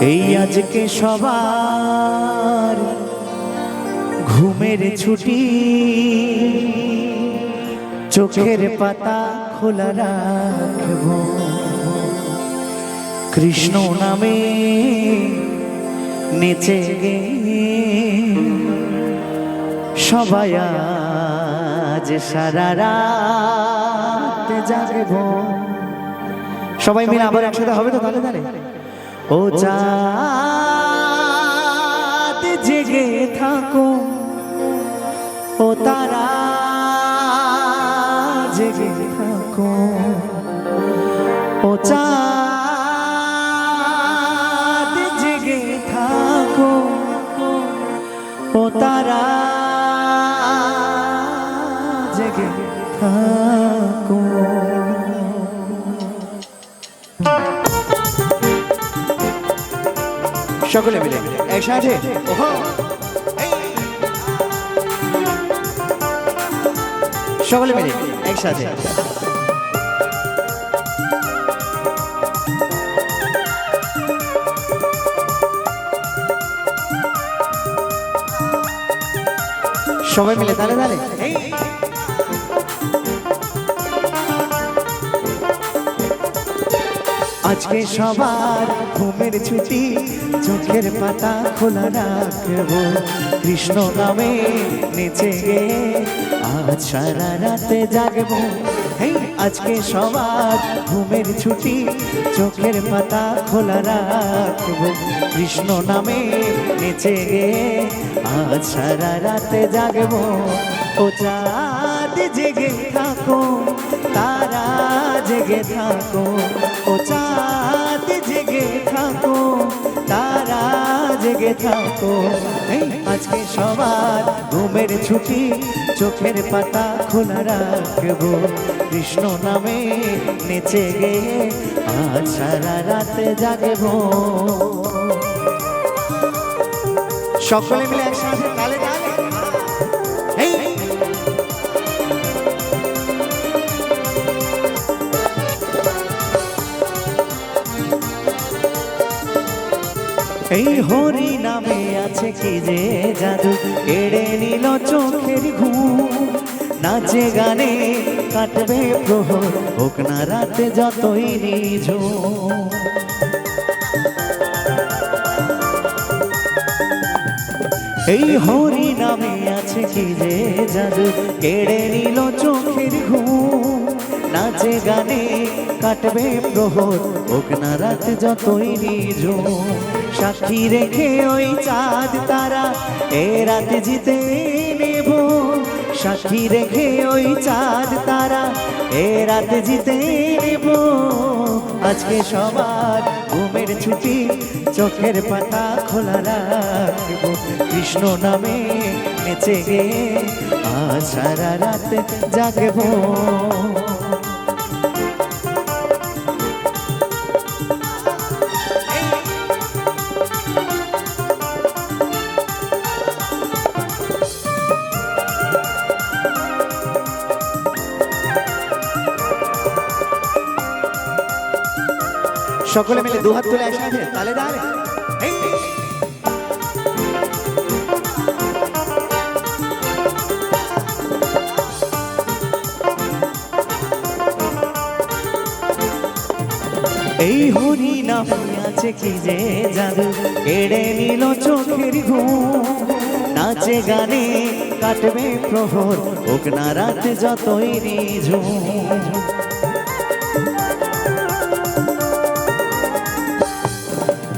এই আজকে সবার ঘুমের ছুটি। চোখের পাতা খোলা রাখব। কৃষ্ণ নামে নেচে গে সবাই আজ সারা রাত জাগব। সবাই মিলে আবার একসাথে হবে তো তাহলে তাহলে? ও চাঁদ জেগে থাকো, ও তারা জেগে থাকো, ও চাঁদ জেগে থাকো, ও তারা জেগে থাকো। সকলে মিলে। একসাথে? সকলে মিলে একসাথে। সবাই মিলে তাহলে তালে? আজকে সবার ঘুমের ছুটি চোখের পাতা খোলা রাখব। কৃষ্ণ নামে নেচে আজ সারা রাতে জাগবো। হেই, আজকে সবার ঘুমের ছুটি চোখের পাতা খোলা রাখব। কৃষ্ণ নামে নেচে গে, আজ সারা রাতে জাগবো। ও চাঁদ জেগে থাকো, তারা জেগে থাকো, ও চাঁদ জেগে থাকো, তারা জেগে থাকো। আজকে সবার ঘুমের ছুটি, চোখের পাতা খোলা রাখব। কৃষ্ণ নামে নেচে গে আজ সারা রাতে জাগবো। সকলে মিলে একসাথে এই হরি নামে আছে কি যে জাদু? এড়ে নিল চোখের ঘুম। নাচে গানে কাটবে প্রহর। হোক না রাতে যতই নিঝুম। এই হরি নামে আছে কি যে জাদু? কেড়ে নিল চোখের ঘুম। নাচে গানে কাটবে প্রহর। হোক না রাত যতই নিঝুম। সাক্ষী রেখে ওই চাঁদ তারা, এ রাত জিতে নেব। সাক্ষী রেখে ওই চাঁদ তারা, এ রাত জিতে নেব। আজকে সবার ঘুমের ছুটি, চোখের পাতা খোলা রাখব। কৃষ্ণ নামে নেচে গে আজ সারা রাত জাগবো। সকলে মিলে দুহাত তুলে একসাথে তালে তালে এই। হরি নামে আছে কি যে জাদু? কেড়ে নিল চোখের ঘুম নাচে গানে কাটবে প্রহর। হোক না রাত যতই নিঝুম।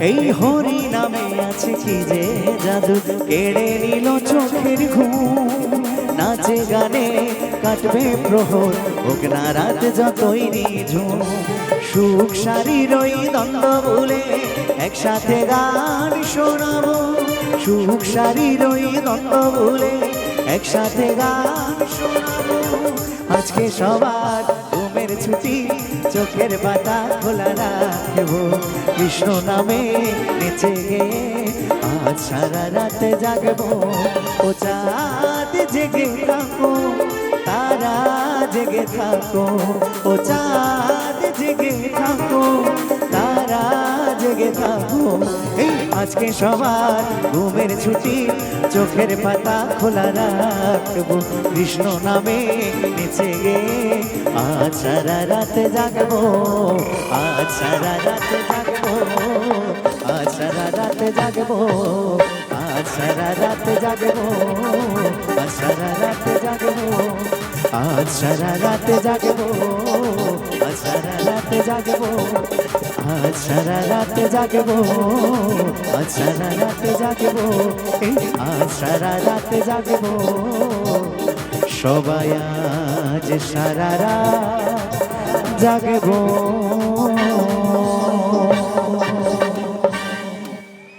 এই হরি নামে আছে কি যে জাদু? কেড়ে নিল চোখের ঘুম। নাচে গানে কাটবে প্রহর। হোক না রাত যতই নিঝুম। সুখ শারীর ওই দ্বন্দ্ব বলে একসাথে গান শোনাবো। সুখ শারীর ওই দ্বন্দ্ব বলে একসাথে গান শোনাবো। আজকে সবার ঘুমের ছুটি চোখের পাতা খোলা রাখব। কৃষ্ণ নামে নেচে গে, আজ সারা রাতে জাগবো। ও চাঁদ জেগে থাকো, তারা জেগে থাকো। ও চাঁদ জেগে থাকো, তারা রাত জেগে থাকব এই আজকে সবার ঘুমের ছুটি, চোখের পাতা খোলা রাখব। কৃষ্ণ নামে নেচে গে, আজ সারা রাতে জাগবো। আজ সারা রাতে জাগবো। আজ সারা রাতে জাগবো। আজ সারা রাতে জাগবো। আজ সারা রাতে জাগবো। আজ সারা রাতে জাগবো। আজ সারা রাতে জাগবো। আজ সারা রাতে জাগবো, আজ সারা রাতে জাগবো আজ সারা রাতে জাগবো। সবাই আজ সারা রাত জাগবো।